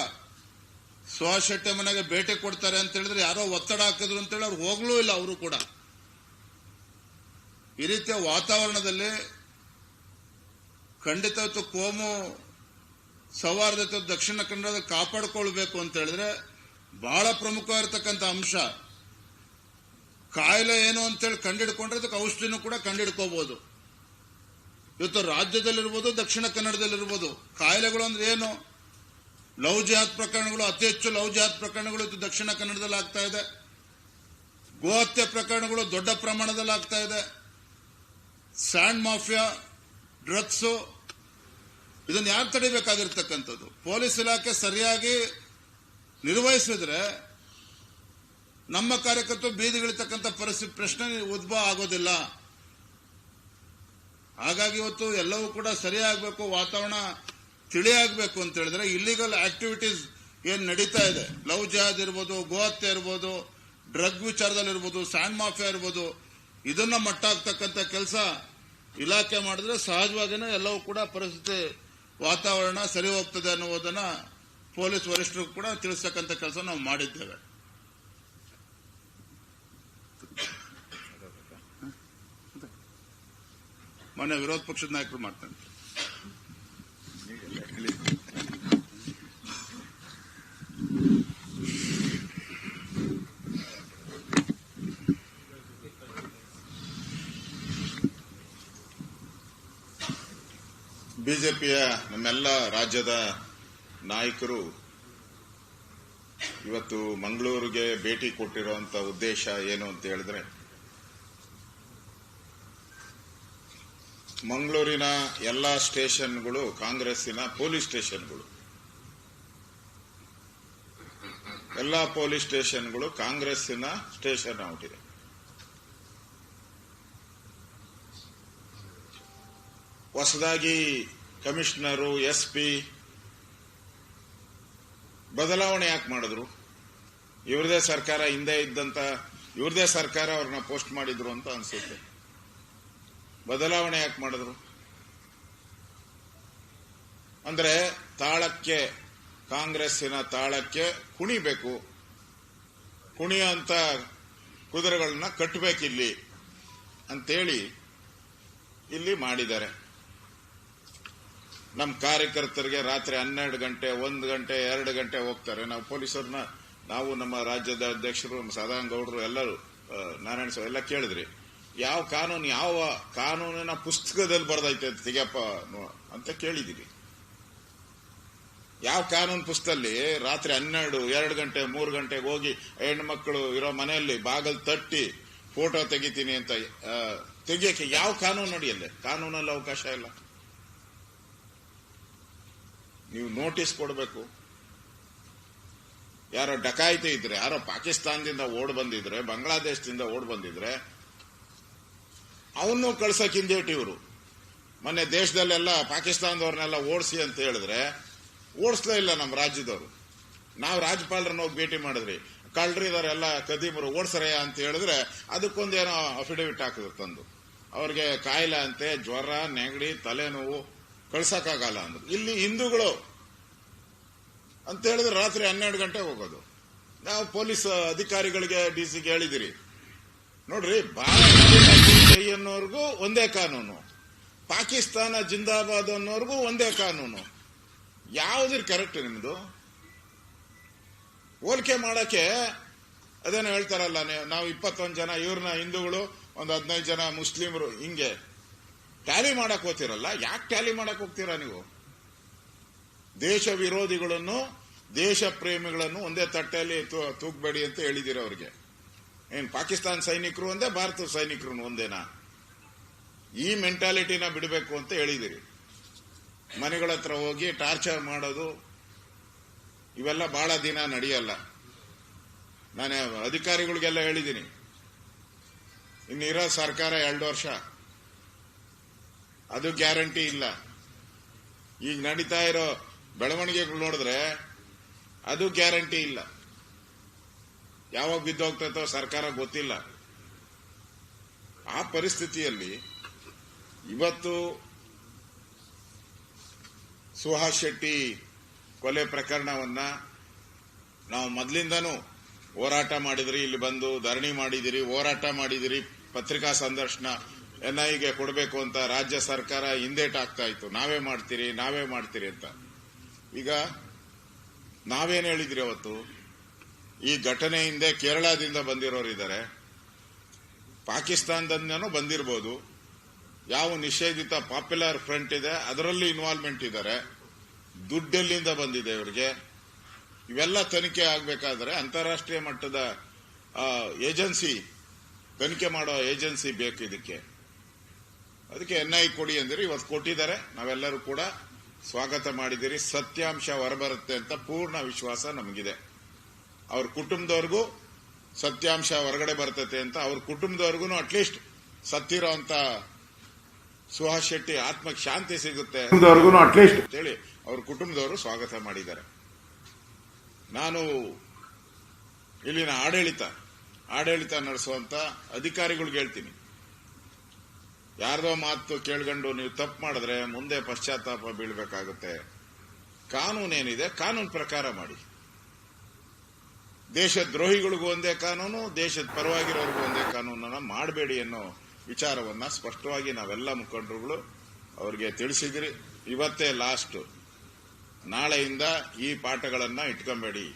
ಸುಹಾಸ್ ಶೆಟ್ಟಿ ಮನೆಗೆ ಭೇಟಿ ಕೊಡ್ತಾರೆ ಅಂತ ಹೇಳಿದ್ರೆ ಯಾರೋ ಒತ್ತಡ ಹಾಕಿದ್ರು ಅಂತೇಳಿ ಅವ್ರು ಹೋಗ್ಲೂ ಇಲ್ಲ ಅವರು ಕೂಡ. ಈ ರೀತಿಯ ವಾತಾವರಣದಲ್ಲಿ ಖಂಡಿತ ಕೋಮು ಸೌಹಾರ್ದತೆ ದಕ್ಷಿಣ ಕನ್ನಡದ ಕಾಪಾಡಿಕೊಳ್ಬೇಕು ಅಂತ ಹೇಳಿದ್ರೆ ಬಹಳ ಪ್ರಮುಖವಾಗಿರ್ತಕ್ಕಂಥ ಅಂಶ. ಕಾಯಿಲೆ ಏನು ಅಂತೇಳಿ ಕಂಡಿಡ್ಕೊಂಡ್ರೆ ಅದಕ್ಕೆ ಔಷಧಿನೂ ಕೂಡ ಕಂಡಿಡ್ಕೋಬಹುದು ಇವತ್ತು ರಾಜ್ಯದಲ್ಲಿರ್ಬೋದು, ದಕ್ಷಿಣ ಕನ್ನಡದಲ್ಲಿರ್ಬೋದು, ಕಾಯಿಲೆಗಳು ಅಂದ್ರೆ ಏನು? ಲವ್ ಜಿಹಾದ್ ಪ್ರಕರಣಗಳು, ಅತಿ ಹೆಚ್ಚು ಲವ್ ಜಿಹಾದ್ ಪ್ರಕರಣಗಳು ಇದು ದಕ್ಷಿಣ ಕನ್ನಡದಲ್ಲಿ ಆಗ್ತಾ ಇದೆ. ಗೋಹತ್ಯೆ ಪ್ರಕರಣಗಳು ದೊಡ್ಡ ಪ್ರಮಾಣದಲ್ಲಿ ಆಗ್ತಾ ಇದೆ. ಸ್ಯಾಂಡ್ ಮಾಫಿಯಾ, ಡ್ರಗ್ಸು, ಇದನ್ನು ಯಾರು ತಡಿಬೇಕಾಗಿರ್ತಕ್ಕಂಥದ್ದು? ಪೊಲೀಸ್ ಇಲಾಖೆ ಸರಿಯಾಗಿ ನಿರ್ವಹಿಸಿದ್ರೆ ನಮ್ಮ ಕಾರ್ಯಕರ್ತರು ಬೀದಿಗಿಳಿತಕ್ಕಂಥ ಪರಿಸ್ಥಿತಿ, ಪ್ರಶ್ನೆ ಉದ್ಭವ ಆಗೋದಿಲ್ಲ. ಹಾಗಾಗಿ ಇವತ್ತು ಎಲ್ಲವೂ ಕೂಡ ಸರಿಯಾಗಬೇಕು. ವಾತಾವರಣ ತಿಳಿಯಾಗಬೇಕು ಅಂತ ಹೇಳಿದ್ರೆ ಇಲ್ಲಿಗಲ್ ಆಕ್ಟಿವಿಟೀಸ್ ಏನ್ ನಡೀತಾ ಇದೆ. ಲವ್ ಜಹಾದ್ ಇರ್ಬೋದು, ಗೋಹತ್ಯೆ ಇರ್ಬೋದು, ಡ್ರಗ್ ವಿಚಾರದಲ್ಲಿ ಇರ್ಬೋದು, ಸ್ಯಾಂಡ್ ಮಾಫಿಯಾ ಇರ್ಬೋದು, ಇದನ್ನ ಮಟ್ಟ ಹಾಕ್ತಕ್ಕಂಥ ಕೆಲಸ ಇಲಾಖೆ ಮಾಡಿದ್ರೆ ಸಹಜವಾಗಿನೇ ಎಲ್ಲವೂ ಕೂಡ ಪರಿಸ್ಥಿತಿ ವಾತಾವರಣ ಸರಿ ಹೋಗ್ತದೆ ಅನ್ನುವುದನ್ನ ಪೊಲೀಸ್ ವರಿಷ್ಠರು ಕೂಡ ತಿಳಿಸ್ತಕ್ಕಂಥ ಕೆಲಸ ನಾವು ಮಾಡಿದ್ದೇವೆ. ಮೊನ್ನೆ ವಿರೋಧ ಪಕ್ಷದ ನಾಯಕರು ಮಾಡ್ತಾರೆ. ಬಿಜೆಪಿಯ ನಮ್ಮೆಲ್ಲ ರಾಜ್ಯದ ನಾಯಕರು ಇವತ್ತು ಮಂಗಳೂರಿಗೆ ಭೇಟಿ ಕೊಟ್ಟಿರುವಂತ ಉದ್ದೇಶ ಏನು ಅಂತ ಹೇಳಿದ್ರೆ ಮಂಗಳೂರಿನ ಎಲ್ಲ ಸ್ಟೇಷನ್ಗಳು, ಕಾಂಗ್ರೆಸ್ಸಿನ ಪೊಲೀಸ್ ಸ್ಟೇಷನ್ಗಳು. ಎಲ್ಲ ಪೊಲೀಸ್ ಸ್ಟೇಷನ್ಗಳು ಕಾಂಗ್ರೆಸ್ಸಿನ ಸ್ಟೇಷನ್ ಆಗಿದೆ ಹೊಸದಾಗಿ ಕಮಿಷನರು ಎಸ್ ಪಿ ಬದಲಾವಣೆ ಯಾಕೆ ಮಾಡಿದ್ರು? ಇವ್ರದೇ ಸರ್ಕಾರ ಹಿಂದೆ ಇದ್ದಂತ, ಇವ್ರದೇ ಸರ್ಕಾರ ಅವ್ರನ್ನ ಪೋಸ್ಟ್ ಮಾಡಿದ್ರು ಅಂತ ಅನ್ಸುತ್ತೆ. ಬದಲಾವಣೆ ಯಾಕೆ ಮಾಡಿದ್ರು? ಅಂದ್ರೆ ತಾಳಕ್ಕೆ, ಕಾಂಗ್ರೆಸ್ಸಿನ ತಾಳಕ್ಕೆ ಕುಣಿಬೇಕು ಕುಣಿಯುವಂತ ಕುದುರೆಗಳನ್ನ ಕಟ್ಟಬೇಕಿಲ್ಲಿ ಅಂತೇಳಿ ಇಲ್ಲಿ ಮಾಡಿದ್ದಾರೆ. ನಮ್ಮ ಕಾರ್ಯಕರ್ತರಿಗೆ ರಾತ್ರಿ ಹನ್ನೆರಡು ಗಂಟೆ, ಒಂದು ಗಂಟೆ, ಎರಡು ಗಂಟೆ ಹೋಗ್ತಾರೆ. ನಾವು ಪೊಲೀಸರನ್ನ, ನಾವು ನಮ್ಮ ರಾಜ್ಯದ ಅಧ್ಯಕ್ಷರು, ನಮ್ಮ ಗೌಡರು ಎಲ್ಲರೂ ನಾರಾಯಣ ಸ್ವಾಮಿ ಎಲ್ಲ ಕೇಳಿದ್ರಿ. ಯಾವ ಕಾನೂನು, ಯಾವ ಕಾನೂನಿನ ಪುಸ್ತಕದಲ್ಲಿ ಬರ್ದೈತೆ ತೆಗಿಯಪ್ಪ ಅಂತ ಕೇಳಿದೀವಿ ಯಾವ ಕಾನೂನು ಪುಸ್ತಕದಲ್ಲಿ ರಾತ್ರಿ ಹನ್ನೆರಡು, ಎರಡು ಗಂಟೆ, ಮೂರು ಗಂಟೆಗೆ ಹೋಗಿ ಹೆಣ್ಮಕ್ಳು ಇರೋ ಮನೆಯಲ್ಲಿ ಬಾಗಲ್ ತಟ್ಟಿ ಫೋಟೋ ತೆಗಿತೀನಿ ಅಂತ ತೆಗಿಯಕ್ಕೆ ಯಾವ ಕಾನೂನು ನಡೆಯಲ್ಲ ಕಾನೂನಲ್ಲಿ ಅವಕಾಶ ಇಲ್ಲ. ನೀವು ನೋಟಿಸ್ ಕೊಡಬೇಕು. ಯಾರೋ ಡಕಾಯಿತಿ ಇದ್ರೆ, ಯಾರೋ ಪಾಕಿಸ್ತಾನದಿಂದ ಓಡ್ ಬಂದಿದ್ರೆ, ಬಾಂಗ್ಲಾದೇಶದಿಂದ ಓಡ್ ಬಂದಿದ್ರೆ ಅವನು ಕಳ್ಸಕ್ ಹಿಂದೇಟಿ ಇವರು ಮೊನ್ನೆ ದೇಶದಲ್ಲೆಲ್ಲ ಪಾಕಿಸ್ತಾನದವ್ರನ್ನೆಲ್ಲ ಓಡಿಸಿ ಅಂತ ಹೇಳಿದ್ರೆ, ಓಡಿಸ್ಲೇ ಇಲ್ಲ ನಮ್ಮ ರಾಜ್ಯದವರು. ನಾವು ರಾಜ್ಯಪಾಲರನ್ನ ಹೋಗಿ ಭೇಟಿ ಮಾಡಿದ್ರಿ. ಕಳ್ರಿ ಎಲ್ಲ ಕದೀಮರು ಓಡಿಸ್ರಯ್ಯ ಅಂತ ಹೇಳಿದ್ರೆ ಅದಕ್ಕೊಂದೇನೋ ಅಫಿಡವಿಟ್ ಹಾಕಿದ್ರು ತಂದು. ಅವ್ರಿಗೆ ಕಾಯಿಲೆ ಅಂತೆ, ಜ್ವರ, ನೆಗಡಿ, ತಲೆನೋವು ಕಳ್ಸಕ್ಕಾಗಲ್ಲ ಅಂದ್ರು. ಇಲ್ಲಿ ಹಿಂದೂಗಳು ಅಂತ ಹೇಳಿದ್ರೆ ರಾತ್ರಿ ಹನ್ನೆರಡು ಗಂಟೆಗೆ ಹೋಗೋದು. ನಾವು ಪೊಲೀಸ್ ಅಧಿಕಾರಿಗಳಿಗೆ ಡಿ ಸಿಗೆ ಹೇಳಿದಿರಿ ನೋಡ್ರಿ ಭಾರತ ಅನ್ನೋರ್ಗೂ ಒಂದೇ ಕಾನೂನು. ಪಾಕಿಸ್ತಾನ ಜಿಂದಾಬಾದ್ ಅನ್ನೋರ್ಗೂ ಒಂದೇ ಕಾನೂನು. ಯಾವುದ್ರ ಕರೆಕ್ಟ್ ನಿಮ್ದು? ಹೋಲಿಕೆ ಮಾಡಕ್ಕೆ ಅದೇನೋ ಹೇಳ್ತಾರಲ್ಲ, ನೀವು- ಇಪ್ಪತ್ತೊಂದು ಜನ, ಇವ್ರನ್ನ ಹಿಂದೂಗಳು, ಒಂದು ಹದಿನೈದು ಜನ ಮುಸ್ಲಿಮರು, ಹಿಂಗೆ. ಟ್ಯಾಲಿ ಮಾಡಕ್ ಹೋಗ್ತಿರಲ್ಲ? ಯಾಕೆ ಟ್ಯಾಲಿ ಮಾಡಕ್ ಹೋಗ್ತೀರಾ ನೀವು? ದೇಶ ವಿರೋಧಿಗಳನ್ನು, ದೇಶ ಪ್ರೇಮಿಗಳನ್ನು ಒಂದೇ ತಟ್ಟೆಯಲ್ಲಿ ತೂಗ್ಬೇಡಿ ಅಂತ ಹೇಳಿದಿರ ಅವ್ರಿಗೆ. ಏನ್ ಪಾಕಿಸ್ತಾನ ಸೈನಿಕರು ಒಂದೇ ಭಾರತ ಸೈನಿಕರು ಒಂದೇನಾ? ಈ ಮೆಂಟಾಲಿಟಿನ ಬಿಡಬೇಕು ಅಂತ ಹೇಳಿದಿರಿ. ಮನೆಗಳ ಹತ್ರ ಹೋಗಿ ಟಾರ್ಚರ್ ಮಾಡೋದು, ಇವೆಲ್ಲ ಬಹಳ ದಿನ ನಡೆಯಲ್ಲ. ನಾನು ಅಧಿಕಾರಿಗಳಿಗೆಲ್ಲ ಹೇಳಿದ್ದೀನಿ ಇನ್ನಿರೋ ಸರ್ಕಾರ ಎರಡು ವರ್ಷ. ಅದು ಗ್ಯಾರಂಟಿ ಇಲ್ಲ. ಈಗ ನಡೀತಾ ಇರೋ ಬೆಳವಣಿಗೆಗಳು ನೋಡಿದ್ರೆ ಅದು ಗ್ಯಾರಂಟಿ ಇಲ್ಲ. ಯಾವಾಗ ಬಿದ್ದೋಗ್ತೈತೋ ಸರ್ಕಾರ ಗೊತ್ತಿಲ್ಲ. ಆ ಪರಿಸ್ಥಿತಿಯಲ್ಲಿ ಇವತ್ತು ಸುಹಾಸ್ ಶೆಟ್ಟಿ ಕೊಲೆ ಪ್ರಕರಣವನ್ನ ನಾವು ಮೊದಲಿಂದನೂ ಹೋರಾಟ ಮಾಡಿದ್ರಿ, ಇಲ್ಲಿ ಬಂದು ಧರಣಿ ಮಾಡಿದಿರಿ, ಹೋರಾಟ ಮಾಡಿದಿರಿ, ಪತ್ರಿಕಾ ಸಂದರ್ಶನ ಎನ್ಐಗೆ ಕೊಡಬೇಕು ಅಂತ ರಾಜ್ಯ ಸರ್ಕಾರ ಹಿಂದೇಟಾಗ್ತಾ ಇತ್ತು. ನಾವೇ ಮಾಡ್ತೀರಿ ನಾವೇ ಮಾಡ್ತೀರಿ ಅಂತ. ಈಗ ನಾವೇನು ಹೇಳಿದ್ರಿ ಅವತ್ತು? ಈ ಘಟನೆ ಹಿಂದೆ ಕೇರಳದಿಂದ ಬಂದಿರೋರಿದ್ದಾರೆ ಪಾಕಿಸ್ತಾನದಿಂದನೂ ಬಂದಿರಬಹುದು ಯಾವ ನಿಷೇಧಿತ ಪಾಪ್ಯುಲರ್ ಫ್ರಂಟ್ ಇದೆ, ಅದರಲ್ಲಿ ಇನ್ವಾಲ್ವ್ಮೆಂಟ್ ಇದ್ದಾರೆ. ದುಡ್ಡೆಲ್ಲಿಂದ ಬಂದಿದೆ ಇವರಿಗೆ. ಇವೆಲ್ಲ ತನಿಖೆ ಆಗಬೇಕಾದ್ರೆ ಅಂತಾರಾಷ್ಟ್ರೀಯ ಮಟ್ಟದ ಏಜೆನ್ಸಿ, ತನಿಖೆ ಮಾಡೋ ಏಜೆನ್ಸಿ ಬೇಕು ಇದಕ್ಕೆ. ಅದಕ್ಕೆ ಎನ್ಐ ಕೊಡಿ ಅಂದ್ರೆ, ಇವತ್ತು ಕೊಟ್ಟಿದ್ದಾರೆ. ನಾವೆಲ್ಲರೂ ಕೂಡ ಸ್ವಾಗತ ಮಾಡಿದಿರಿ. ಸತ್ಯಾಂಶ ಹೊರಬರುತ್ತೆ ಅಂತ ಪೂರ್ಣ ವಿಶ್ವಾಸ ನಮಗಿದೆ. ಅವ್ರ ಕುಟುಂಬದವ್ರಿಗೂ ಸತ್ಯಾಂಶ ಹೊರಗಡೆ ಬರ್ತತೆ ಅಂತ ಅವ್ರ ಕುಟುಂಬದವ್ರಿಗೂ ಅಟ್ಲೀಸ್ಟ್ ಸತ್ತಿರೋ ಅಂತ ಸುಹಾಸ್ ಶೆಟ್ಟಿ ಆತ್ಮಕ್ಕೆ ಶಾಂತಿ ಸಿಗುತ್ತೆ. ಅಟ್ಲೀಸ್ಟ್ ಅಂತೇಳಿ ಅವ್ರ ಕುಟುಂಬದವರು ಸ್ವಾಗತ ಮಾಡಿದ್ದಾರೆ. ನಾನು ಇಲ್ಲಿನ ಆಡಳಿತ ಆಡಳಿತ ನಡೆಸುವಂತ ಅಧಿಕಾರಿಗಳಿಗೆ ಹೇಳ್ತೀನಿ. ಯಾರದೋ ಮಾತು ಕೇಳ್ಕೊಂಡು ನೀವು ತಪ್ಪು ಮಾಡಿದ್ರೆ ಮುಂದೆ ಪಶ್ಚಾತ್ತಾಪ ಬೀಳ್ಬೇಕಾಗುತ್ತೆ. ಕಾನೂನೇನಿದೆ ಕಾನೂನು ಪ್ರಕಾರ ಮಾಡಿ. ದೇಶ ದ್ರೋಹಿಗಳಿಗೂ ಒಂದೇ ಕಾನೂನು, ದೇಶದ ಪರವಾಗಿರೋರಿಗೂ ಒಂದೇ ಕಾನೂನನ್ನು ಮಾಡಬೇಡಿ ಅನ್ನೋ ವಿಚಾರವನ್ನ ಸ್ಪಷ್ಟವಾಗಿ ನಾವೆಲ್ಲ ಮುಖಂಡರುಗಳು ಅವರಿಗೆ ತಿಳಿಸಿದ್ರಿ. ಇವತ್ತೇ ಲಾಸ್ಟ್ ನಾಳೆಯಿಂದ ಈ ಪಾಠಗಳನ್ನು ಇಟ್ಕೊಂಬೇಡಿ.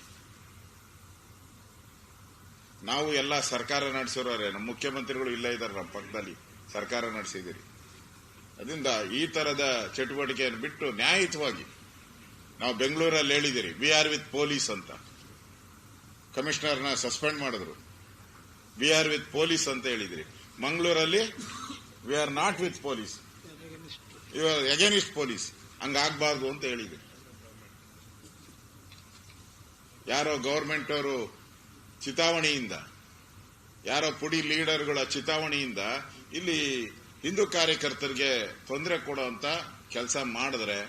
ನಾವು ಎಲ್ಲ ಸರ್ಕಾರ ನಡೆಸಿರೋರೆ, ನಮ್ಮ ಮುಖ್ಯಮಂತ್ರಿಗಳು ಇಲ್ಲೇ ಇದ್ದಾರೆ ನಮ್ಮ ಪಕ್ಕದಲ್ಲಿ, ಸರ್ಕಾರ ನಡೆಸಿದಿರಿ. ಅದರಿಂದ ಈ ತರದ ಚಟುವಟಿಕೆಯನ್ನು ಬಿಟ್ಟು ನ್ಯಾಯಯುತವಾಗಿ ನಾವು ಬೆಂಗಳೂರಲ್ಲಿ ಹೇಳಿದಿರಿ ವಿ ಆರ್ ವಿತ್ ಪೊಲೀಸ್ ಅಂತ. ಕಮಿಷನರ್ನ ಸಸ್ಪೆಂಡ್ ಮಾಡಿದ್ರು. ವಿ ಆರ್ ವಿತ್ ಪೊಲೀಸ್ ಅಂತ ಹೇಳಿದ್ರಿ. ಮಂಗಳೂರಲ್ಲಿ we are not with police you are against police ಹಂಗಾಗಬಾರ್ದು ಅಂತ ಹೇಳಿದ್ರಿ. ಯಾರೋ ಗವರ್ಮೆಂಟ್ ಅವರು ಚಿತಾವಣೆಯಿಂದ, ಯಾರೋ ಪುಡಿ ಲೀಡರ್ಗಳ ಚಿತಾವಣೆಯಿಂದ ಇಲ್ಲಿ ಹಿಂದೂ ಕಾರ್ಯಕರ್ತರಿಗೆ ತೊಂದರೆ ಕೊಡುವಂತ ಕೆಲಸ ಮಾಡಿದ್ರೆ,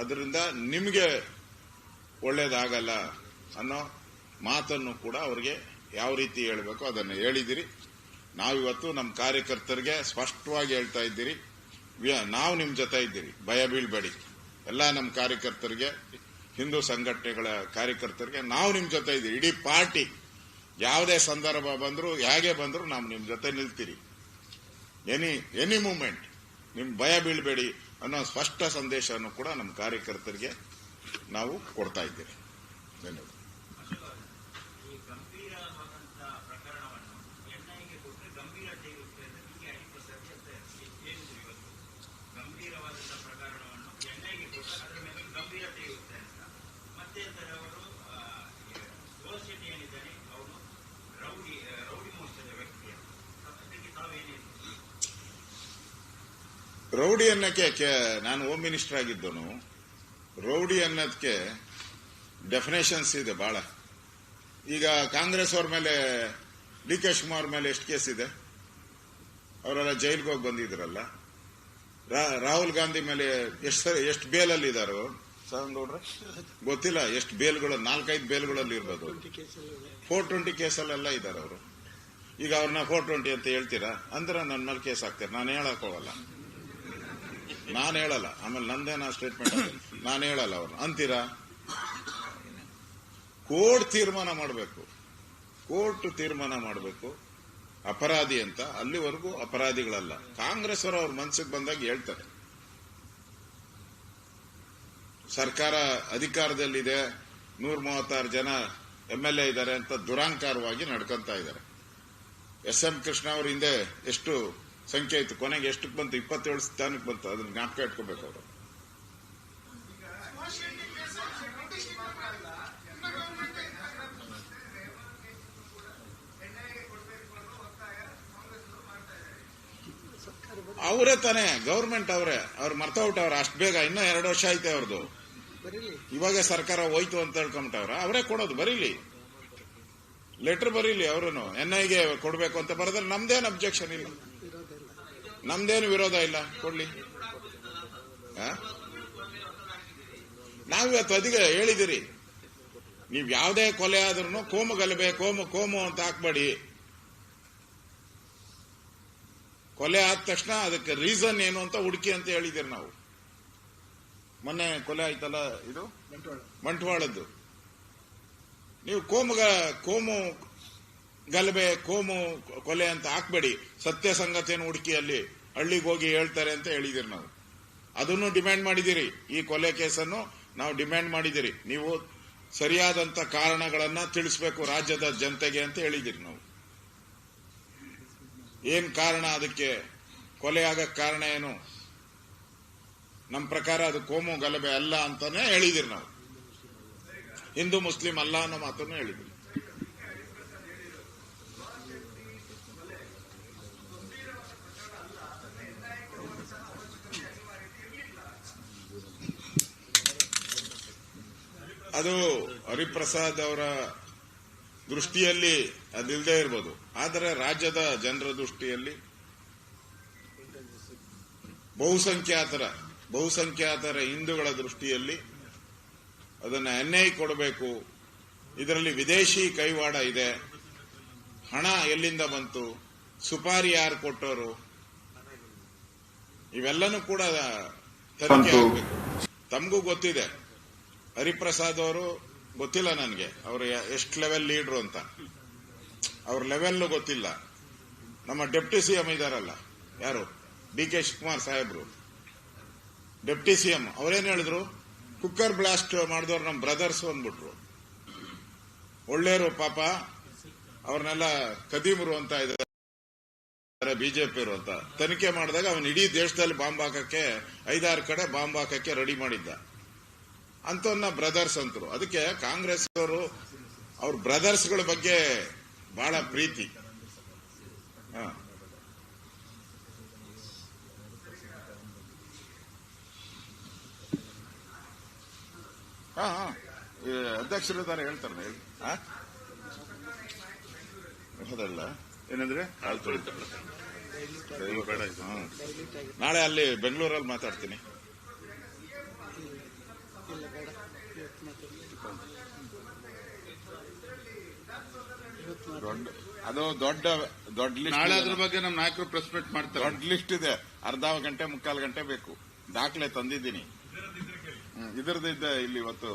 ಅದರಿಂದ ನಿಮಗೆ ಒಳ್ಳೇದಾಗಲ್ಲ. ಅನ್ನೋ ಮಾತನ್ನು ಕೂಡ ಅವರಿಗೆ ಯಾವ ರೀತಿ ಹೇಳಬೇಕು ಅದನ್ನು ಹೇಳಿದಿರಿ. ನಾವಿವತ್ತು ನಮ್ಮ ಕಾರ್ಯಕರ್ತರಿಗೆ ಸ್ಪಷ್ಟವಾಗಿ ಹೇಳ್ತಾ ಇದ್ದೀರಿ. ನಾವು ನಿಮ್ಮ ಜೊತೆ ಇದ್ದೀರಿ. ಭಯ ಬೀಳ್ಬೇಡಿ. ಎಲ್ಲ ನಮ್ಮ ಕಾರ್ಯಕರ್ತರಿಗೆ, ಹಿಂದೂ ಸಂಘಟನೆಗಳ ಕಾರ್ಯಕರ್ತರಿಗೆ ನಾವು ನಿಮ್ಮ ಜೊತೆ ಇದ್ದೀರಿ. ಇಡೀ ಪಾರ್ಟಿ ಯಾವುದೇ ಸಂದರ್ಭ ಬಂದರೂ, ಹೇಗೆ ಬಂದರೂ ನಾವು ನಿಮ್ಮ ಜೊತೆ ನಿಲ್ತೀರಿ. ಎನಿ ಎನಿ ಮೂಮೆಂಟ್ ನಿಮ್ಮ ಭಯ ಬೀಳ್ಬೇಡಿ ಅನ್ನೋ ಸ್ಪಷ್ಟ ಸಂದೇಶವನ್ನು ಕೂಡ ನಮ್ಮ ಕಾರ್ಯಕರ್ತರಿಗೆ ನಾವು ಕೊಡ್ತಾ ಇದ್ದೀರಿ. ಧನ್ಯವಾದ ಈ ಗಂಭೀರವಾದಂತಹ ಪ್ರಕರಣವನ್ನು ಎನ್ಐಗೆ ಕೊಟ್ಟರೆ ಗಂಭೀರತೆ ಇರುತ್ತೆ ಅಂತ ನಿಮಗೆ ಅನಿಸುವ ಸತ್ಯತೆ ಏನಿದೆ ಇವತ್ತು ಗಂಭೀರವಾದಂತಹ ಪ್ರಕರಣವನ್ನು ಎನ್ಐಗೆ ಕೊಟ್ಟರೆ ಅದರ ಮೇಲೆ ಗಂಭೀರ ರೌಡಿ ಅನ್ನಕ್ಕೆ ನಾನು ಹೋಮ್ ಮಿನಿಸ್ಟರ್ ಆಗಿದ್ದನು ರೌಡಿ ಅನ್ನೋದಕ್ಕೆ ಡೆಫಿನೇಷನ್ಸ್ ಇದೆ ಬಹಳ ಈಗ ಕಾಂಗ್ರೆಸ್ ಅವ್ರ ಮೇಲೆ ಡಿ ಕೆ ಶಿವಕುಮಾರ್ ಮೇಲೆ ಎಷ್ಟು ಕೇಸ್ ಇದೆ? ಅವರೆಲ್ಲ ಜೈಲ್ಗೆ ಹೋಗಿ ಬಂದಿದ್ರಲ್ಲ. ರಾಹುಲ್ ಗಾಂಧಿ ಮೇಲೆ ಎಷ್ಟು ಎಷ್ಟು ಬೇಲಲ್ಲಿ ಇದಾರು? ಗೊತ್ತಿಲ್ಲ, ಎಷ್ಟು ಬೇಲ್ಗಳು ನಾಲ್ಕೈದು ಬೇಲ್ಗಳಲ್ಲಿ ಇರ್ಬೋದು. ಫೋರ್ ಟ್ವೆಂಟಿ ಕೇಸಲ್ಲೆಲ್ಲ ಇದ್ದಾರೆ ಅವರು. ಈಗ ಅವ್ರನ್ನ ಫೋರ್ ಟ್ವೆಂಟಿ ಅಂತ ಹೇಳ್ತೀರಾ? ಅಂದ್ರೆ ನನ್ನ ಮೇಲೆ ಕೇಸ್ ಹಾಕ್ತಾರೆ? ನಾನು ಹೇಳಕ್ ಹೋಗಲ್ಲ. ನಾನು ಹೇಳಲ್ಲ. ಆಮೇಲೆ ನಂದೇನ ಸ್ಟೇಟ್ಮೆಂಟ್ ನಾನು ಹೇಳಲ್ಲ ಅವ್ರು ಅಂತೀರಾ? ಕೋರ್ಟ್ ತೀರ್ಮಾನ ಮಾಡಬೇಕು. ಕೋರ್ಟ್ ತೀರ್ಮಾನ ಮಾಡಬೇಕು. ಅಪರಾಧಿ ಅಂತ. ಅಲ್ಲಿವರೆಗೂ ಅಪರಾಧಿಗಳಲ್ಲ. ಕಾಂಗ್ರೆಸ್ ಅವರು ಅವ್ರ ಮನಸ್ಸಿಗೆ ಬಂದಾಗ ಹೇಳ್ತಾರೆ. ಸರ್ಕಾರ ಅಧಿಕಾರದಲ್ಲಿದೆ. ನೂರ ಮೂವತ್ತಾರು ಜನ ಎಂ ಎಲ್ ಎ ಇದ್ದಾರೆ ಅಂತ ದುರಾಂಕಾರವಾಗಿ ನಡ್ಕೊಂತ ಇದ್ದಾರೆ. ಎಸ್ ಎಂ ಕೃಷ್ಣ ಅವ್ರ ಹಿಂದೆ ಎಷ್ಟು ಸಂಖ್ಯೆ ಇತ್ತು ಕೊನೆಗೆ ಎಷ್ಟಕ್ಕೆ ಬಂತು? ಇಪ್ಪತ್ತೇಳು ಸ್ಥಾನಕ್ಕೆ ಬಂತು. ಅದನ್ನ ಜ್ಞಾಪಕ ಇಟ್ಕೋಬೇಕು ಅವರು. ಅವರೇ ತಾನೇ, ಗೌರ್ಮೆಂಟ್ ಅವರೇ. ಅವ್ರು ಮರ್ತೋಗ್ಬಿಟ್ಟವ್ರ ಅಷ್ಟು ಬೇಗ. ಇನ್ನೂ ಎರಡು ವರ್ಷ ಐತೆ ಅವ್ರದ್ದು ಇವಾಗ ಸರ್ಕಾರ ಹೋಯ್ತು ಅಂತ ಹೇಳ್ಕೊಂಬಿಟ್ಟವ್ರ. ಅವರೇ ಕೊಡೋದು. ಬರೀಲಿ. ಲೆಟರ್ ಬರೀಲಿ ಅವರನ್ನು ಎನ್ಐಗೆ ಕೊಡಬೇಕು ಅಂತ ಬರೆದ್ರೆ ನಮ್ದೇನು ಅಬ್ಜೆಕ್ಷನ್ ಇಲ್ಲ. ನಮ್ದೇನು ವಿರೋಧ ಇಲ್ಲ ಕೊಡ್ಲಿ? ನಾವಿವತ್ತು ಅದಿಗ ಹೇಳಿದಿರಿ. ನೀವು ಯಾವುದೇ ಕೊಲೆ ಆದ್ರೂ ಕೋಮು ಗಲಭೆ ಕೋಮು ಕೋಮು ಅಂತ ಹಾಕ್ಬೇಡಿ. ಕೊಲೆ ಆದ ತಕ್ಷಣ ಅದಕ್ಕೆ ರೀಸನ್ ಏನು ಅಂತ ಹುಡುಕಿ ಅಂತ ಹೇಳಿದಿರಿ ನಾವು. ಮೊನ್ನೆ ಕೊಲೆ ಆಯ್ತಲ್ಲ ಇದು? ಬಂಟ್ವಾಳದ್ದು. ನೀವು ಕೋಮುಗ ಕೋಮು ಗಲಭೆ, ಕೋಮು, ಕೊಲೆ ಅಂತ ಹಾಕ್ಬೇಡಿ. ಸತ್ಯ ಸಂಗತಿಯನ್ನು ಹುಡುಕಿ ಅಲ್ಲಿ ಹಳ್ಳಿಗೆ ಹೋಗಿ ಹೇಳ್ತಾರೆ ಅಂತ ಹೇಳಿದಿರಿ ನಾವು. ಅದನ್ನು ಡಿಮ್ಯಾಂಡ್ ಮಾಡಿದಿರಿ ಈ ಕೊಲೆ ಕೇಸನ್ನು ನಾವು ಡಿಮ್ಯಾಂಡ್ ಮಾಡಿದಿರಿ ನೀವು ಸರಿಯಾದಂತ ಕಾರಣಗಳನ್ನ ತಿಳಿಸಬೇಕು ರಾಜ್ಯದ ಜನತೆಗೆ ಅಂತ ಹೇಳಿದಿರಿ ನಾವು. ಏನ್ ಕಾರಣ ಅದಕ್ಕೆ? ಕೊಲೆ ಆಗಕ್ ಕಾರಣ ಏನು? ನಮ್ಮ ಪ್ರಕಾರ ಅದು ಕೋಮು ಗಲಭೆ ಅಲ್ಲ ಅಂತಾನೆ ಹೇಳಿದಿರಿ ನಾವು. ಹಿಂದೂ, ಮುಸ್ಲಿಂ ಅಲ್ಲ ಅನ್ನೋ ಮಾತನ್ನು ಹೇಳಿದ್ವಿ ಅದು ಹರಿಪ್ರಸಾದ್ ಅವರ ದೃಷ್ಟಿಯಲ್ಲಿ ಅದಿಲ್ಲದೆ ಇರ್ಬೋದು. ಆದರೆ ರಾಜ್ಯದ ಜನರ ದೃಷ್ಟಿಯಲ್ಲಿ ಬಹುಸಂಖ್ಯಾತರ ಬಹುಸಂಖ್ಯಾತರ ಹಿಂದೂಗಳ ದೃಷ್ಟಿಯಲ್ಲಿ ಅದನ್ನ ಎನ್ಐ ಕೊಡಬೇಕು. ಇದರಲ್ಲಿ ವಿದೇಶಿ ಕೈವಾಡ ಇದೆ. ಹಣ ಎಲ್ಲಿಂದ ಬಂತು? ಸುಪಾರಿ ಯಾರು ಕೊಟ್ಟವರು? ಇವೆಲ್ಲನೂ ಕೂಡ ತನಿಖೆ ಆಗಬೇಕು. ತಮಗೂ ಗೊತ್ತಿದೆ. ಹರಿಪ್ರಸಾದ್ ಅವರು ಗೊತ್ತಿಲ್ಲ ನನಗೆ. ಅವರು ಎಷ್ಟು ಲೆವೆಲ್ ಲೀಡ್ರು ಅಂತ. ಅವ್ರ ಲೆವೆಲ್ ಗೊತ್ತಿಲ್ಲ. ನಮ್ಮ ಡೆಪ್ಟಿ ಸಿ ಎಂ ಇದಾರಲ್ಲ. ಯಾರು? ಡಿ ಕೆ ಶಿವಕುಮಾರ್ ಸಾಹೇಬ್ರು. ಡೆಪ್ಟಿ ಸಿ ಎಂ ಅವರೇನು ಹೇಳಿದ್ರು? ಕುಕ್ಕರ್ ಬ್ಲಾಸ್ಟ್ ಮಾಡಿದವ್ರು ನಮ್ಮ ಬ್ರದರ್ಸ್ ಅಂದ್ಬಿಟ್ರು. ಒಳ್ಳೆಯವರು ಪಾಪ. ಅವ್ರನ್ನೆಲ್ಲ ಕದೀಮರು ಅಂತ ಇದ್ದಾರೆ ಬಿಜೆಪಿಯವರು ಅಂತ. ತನಿಖೆ ಮಾಡಿದಾಗ ಅವನು ಇಡೀ ದೇಶದಲ್ಲಿ ಬಾಂಬ್ ಹಾಕಕ್ಕೆ ಐದಾರು ಕಡೆ ಬಾಂಬ್ ಹಾಕಕ್ಕೆ ರೆಡಿ ಮಾಡಿದ್ದ. ಅಂತವನ್ನ ಬ್ರದರ್ಸ್ ಅಂತರು. ಅದಕ್ಕೆ ಕಾಂಗ್ರೆಸ್ ಅವರು ಅವ್ರ ಬ್ರದರ್ಸ್ಗಳ ಬಗ್ಗೆ ಬಹಳ ಪ್ರೀತಿ. ಹ. ಹಾ ಹಾ. ಈ ಅಧ್ಯಕ್ಷರು ಇದ್ದಾರೆ ಹೇಳ್ತಾರೆ ಹೇಳಿ? ಹೌದಲ್ಲ ಏನಂದ್ರೆ? ಹಾಳು ತೊಳಿತಾರೆ ಹಾ. ನಾಳೆ ಅಲ್ಲಿ ಬೆಂಗಳೂರಲ್ಲಿ ಮಾತಾಡ್ತೀನಿ. ದೊಡ್ಡ ಅದು ದೊಡ್ಡ ದೊಡ್ಡ ಲಿಸ್ಟ್ ನಾಳೆ. ಅದ್ರ ಬಗ್ಗೆ ನಮ್ಮ ನಾಯಕರು ಪ್ರೆಸ್ ಮೀಟ್ ಮಾಡ್ತಾರೆ. ದೊಡ್ಡ ಲಿಸ್ಟ್ ಇದೆ. ಅರ್ಧ ಗಂಟೆ ಮುಕ್ಕಾಲು ಗಂಟೆ ಬೇಕು. ದಾಖಲೆ ತಂದಿದ್ದೀನಿ. ಹ್ಮ್, ಇದ್ರದ್ದಿದ್ದ ಇಲ್ಲಿ ಇವತ್ತು.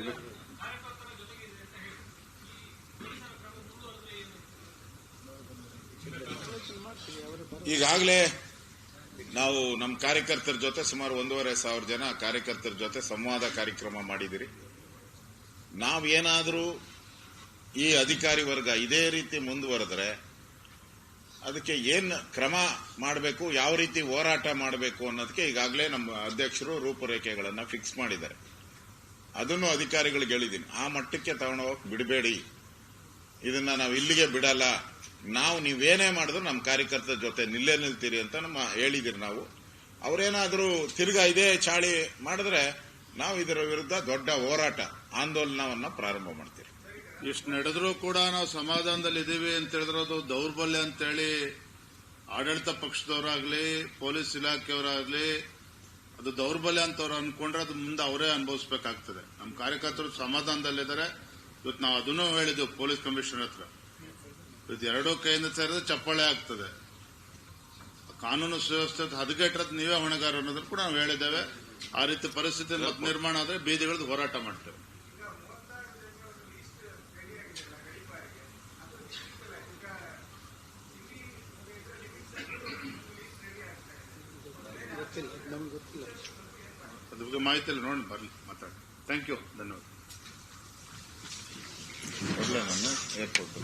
ಇದು ಈಗಾಗಲೇ ನಾವು ನಮ್ಮ ಕಾರ್ಯಕರ್ತರ ಜೊತೆ ಸುಮಾರು ಒಂದೂವರೆ ಸಾವಿರ ಜನ ಕಾರ್ಯಕರ್ತರ ಜೊತೆ ಸಂವಾದ ಕಾರ್ಯಕ್ರಮ ಮಾಡಿದಿರಿ. ನಾವೇನಾದರೂ ಈ ಅಧಿಕಾರಿ ವರ್ಗ ಇದೇ ರೀತಿ ಮುಂದುವರೆದ್ರೆ ಅದಕ್ಕೆ ಏನ್ ಕ್ರಮ ಮಾಡಬೇಕು, ಯಾವ ರೀತಿ ಹೋರಾಟ ಮಾಡಬೇಕು ಅನ್ನೋದಕ್ಕೆ ಈಗಾಗಲೇ ನಮ್ಮ ಅಧ್ಯಕ್ಷರು ರೂಪುರೇಖೆಗಳನ್ನ ಫಿಕ್ಸ್ ಮಾಡಿದ್ದಾರೆ. ಅದನ್ನು ಅಧಿಕಾರಿಗಳಿಗೆ ಹೇಳಿದ್ದೀನಿ. ಆ ಮಟ್ಟಕ್ಕೆ ತಗೊಂಡೋಗಕ್ ಬಿಡಬೇಡಿ. ಇದನ್ನ ನಾವು ಇಲ್ಲಿಗೆ ಬಿಡಲ್ಲ. ನಾವು ನೀವೇನೇ ಮಾಡಿದ್ರು ನಮ್ಮ ಕಾರ್ಯಕರ್ತರ ಜೊತೆ ನಿಲ್ಲೇ ನಿಲ್ತೀರಿ ಅಂತ ನಮ್ಮ ಹೇಳಿದಿರಿ ನಾವು. ಅವರೇನಾದರೂ ತಿರ್ಗಾ ಇದೇ ಚಾಳಿ ಮಾಡಿದ್ರೆ ನಾವು ಇದರ ವಿರುದ್ಧ ದೊಡ್ಡ ಹೋರಾಟ, ಆಂದೋಲನವನ್ನು ಪ್ರಾರಂಭ ಮಾಡ್ತೀವಿ. ಇಷ್ಟು ನಡೆದ್ರೂ ಕೂಡ ನಾವು ಸಮಾಧಾನದಲ್ಲಿ ಇದೀವಿ ಅಂತ ಹೇಳಿದ್ರೆ ಅದು ದೌರ್ಬಲ್ಯ ಅಂತೇಳಿ ಆಡಳಿತ ಪಕ್ಷದವರಾಗ್ಲಿ, ಪೊಲೀಸ್ ಇಲಾಖೆಯವರಾಗಲಿ, ಅದು ದೌರ್ಬಲ್ಯ ಅಂತ ಅವ್ರು ಅನ್ಕೊಂಡ್ರೆ ಅದು ಮುಂದೆ ಅವರೇ ಅನುಭವಿಸಬೇಕಾಗ್ತದೆ. ನಮ್ಮ ಕಾರ್ಯಕರ್ತರು ಸಮಾಧಾನದಲ್ಲಿದ್ದಾರೆ. ಇವತ್ತು ನಾವು ಅದನ್ನು ಹೇಳಿದ್ವಿ ಪೊಲೀಸ್ ಕಮಿಷನರ್ ಹತ್ರ. ಇವತ್ತು ಎರಡೂ ಕೈಯಿಂದ ಸೇರಿದ್ರೆ ಚಪ್ಪಾಳೆ ಆಗ್ತದೆ. ಕಾನೂನು ಸುವ್ಯವಸ್ಥೆ ಹದಗೆಟ್ಟಿರೋದು ನೀವೇ ಹೊಣೆಗಾರ ಅನ್ನೋದನ್ನು ಕೂಡ ನಾವು ಹೇಳಿದ್ದೇವೆ. ಆ ರೀತಿ ಪರಿಸ್ಥಿತಿ ನಿರ್ಮಾಣ ಆದರೆ ಬೀದಿಗಳದ್ದು ಹೋರಾಟ ಮಾಡ್ತೇವೆ. ಅದ್ರ ಬಗ್ಗೆ ಮಾಹಿತಿ ಎಲ್ಲ ನೋಡಿ ಬರ್ಲಿ ಮಾತಾಡಿ. ಥ್ಯಾಂಕ್ ಯು ಧನ್ಯವಾದ. ಏರ್ಪೋರ್ಟ್